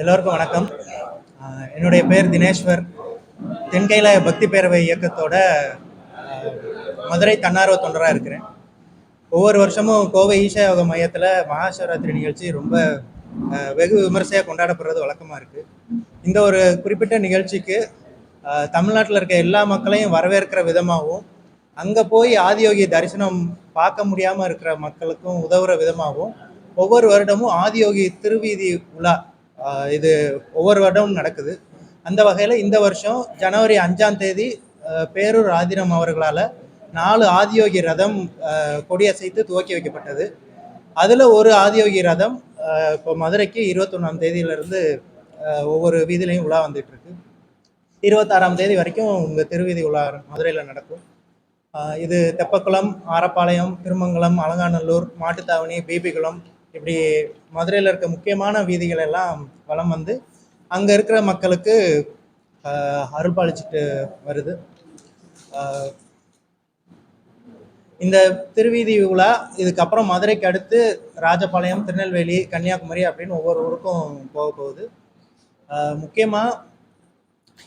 எல்லோருக்கும் வணக்கம். என்னுடைய பேர் தினேஸ்வர் தென்கையில பக்தி பேரவை இயக்கத்தோட மதுரை தன்னார்வ தொண்டராக இருக்கிறேன். ஒவ்வொரு வருஷமும் கோவை ஈஷா யோக மையத்தில் மகாசிவராத்திரி நிகழ்ச்சி ரொம்ப வெகு விமர்சையாக கொண்டாடப்படுறது வழக்கமாக இருக்குது இந்த ஒரு குறிப்பிட்ட நிகழ்ச்சிக்கு தமிழ்நாட்டில் இருக்க எல்லா மக்களையும் வரவேற்கிற விதமாகவும் அங்கே போய் ஆதியோகி தரிசனம் பார்க்க முடியாமல் இருக்கிற மக்களுக்கும் உதவுற விதமாகவும் ஒவ்வொரு வருடமும் ஆதியோகி திருவீதி உலா இது ஒவ்வொரு வருடமும் நடக்குது. அந்த வகையில் இந்த வருஷம் ஜனவரி அஞ்சாம் தேதி பேரூர் ஆதினம் அவர்களால் நாலு ஆதியோகி ரதம் கொடியசைத்து துவக்கி வைக்கப்பட்டது. அதில் ஒரு ஆதியோகி ரதம் இப்போ மதுரைக்கு இருபத்தொன்னாம் தேதியிலிருந்து ஒவ்வொரு வீதியிலையும் உலா வந்துட்டு இருக்கு இருபத்தாறாம் தேதி வரைக்கும் இந்த திருவீதி உலா மதுரையில் நடக்கும். இது தெப்பக்குளம் ஆரப்பாளையம் திருமங்கலம் அலங்காநல்லூர் மாட்டுத்தாவணி பிபிகுளம் இப்படி மதுரையில் இருக்க முக்கியமான வீதிகள் எல்லாம் வலம் வந்து அங்கே இருக்கிற மக்களுக்கு ஆஹ், அருள்பாலிச்சிட்டு வருது. இந்த திருவீதி உலா இதுக்கப்புறம் மதுரைக்கு அடுத்து ராஜபாளையம் திருநெல்வேலி கன்னியாகுமரி அப்படின்னு ஒவ்வொரு ஊருக்கும் போக போகுது. முக்கியமாக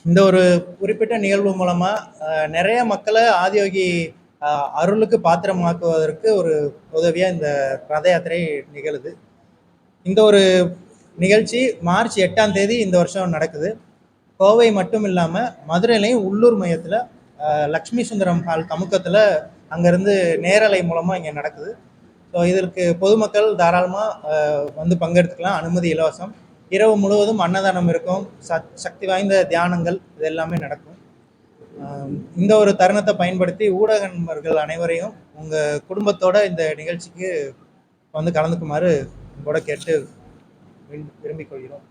இந்த ஒரு குறிப்பிட்ட நிகழ்வு மூலமாக நிறைய மக்களை ஆதியோகி அருளுக்கு பாத்திரமாக்குவதற்கு ஒரு உதவியாக இந்த ரத யாத்திரை நிகழுது. இந்த ஒரு நிகழ்ச்சி மார்ச் எட்டாம் தேதி இந்த வருஷம் நடக்குது. கோவை மட்டும் இல்லாமல் மதுரையிலையும் உள்ளூர் மையத்தில் லக்ஷ்மி சுந்தரம் ஹால் தமுக்கத்தில் அங்கேருந்து நேரலை மூலமாக இங்கே நடக்குது. ஸோ இதற்கு பொதுமக்கள் தாராளமாக வந்து பங்கெடுத்துக்கலாம். அனுமதி இலவசம். இரவு முழுவதும் அன்னதானம் இருக்கும். சக்தி வாய்ந்த தியானங்கள் இது எல்லாமே நடக்கும். இந்த ஒரு தருணத்தை பயன்படுத்தி ஊடக நண்பர்கள் அனைவரையும் உங்கள் குடும்பத்தோட இந்த நிகழ்ச்சிக்கு வந்து கலந்துக்குமாறு உங்களோட கேட்டு விரும்பி- விரும்பிக் கொள்கிறோம்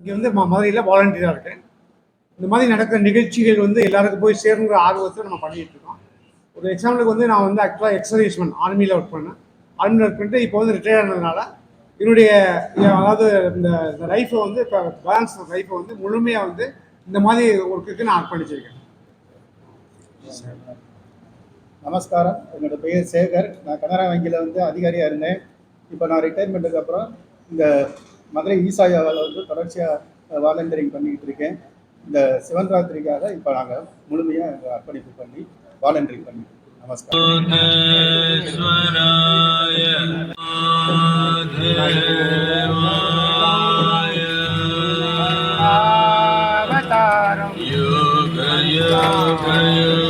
இங்கே வந்து ம மதுரையில் வாலண்டியராக இருக்கேன். இந்த மாதிரி நடக்கிற நிகழ்ச்சிகள் வந்து எல்லாருக்கும் போய் சேருங்கிற ஆர்வத்தை நம்ம பண்ணிட்டு இருக்கோம். ஒரு எக்ஸாம்பிளுக்கு வந்து நான் வந்து ஆக்சுவலாக எக்ஸர்வீஸ்மேன் ஆர்மியில் ஒர்க் பண்ணேன். ஆர்மியில் ஒர்க் பண்ணிட்டு இப்போ வந்து ரிட்டையர் ஆனதுனால என்னுடைய அதாவது இந்த இந்த லைஃப்பை வந்து இப்போ பேலன்ஸ் லைஃப்பை வந்து முழுமையாக வந்து இந்த மாதிரி ஒர்க்குக்கு நான் அர்ப்பணிச்சிருக்கேன் நமஸ்காரம். என்னோட பெயர் சேகர். நான் கனரா வங்கியில் வந்து அதிகாரியாக இருந்தேன். இப்போ நான் ரிட்டையர்மெண்ட்டுக்கு அப்புறம் இந்த மதுரை ஈசாயாவில் வந்து தொடர்ச்சியாக வாலண்டியரிங் பண்ணிக்கிட்டு இருக்கேன். இந்த சிவன் ராத்திரிக்காக இப்போ நாங்கள் முழுமையாக அர்ப்பணிப்பு பண்ணி வாலண்டியரிங் இருக்கோம் நமஸ்காரம். யோக யோக யோக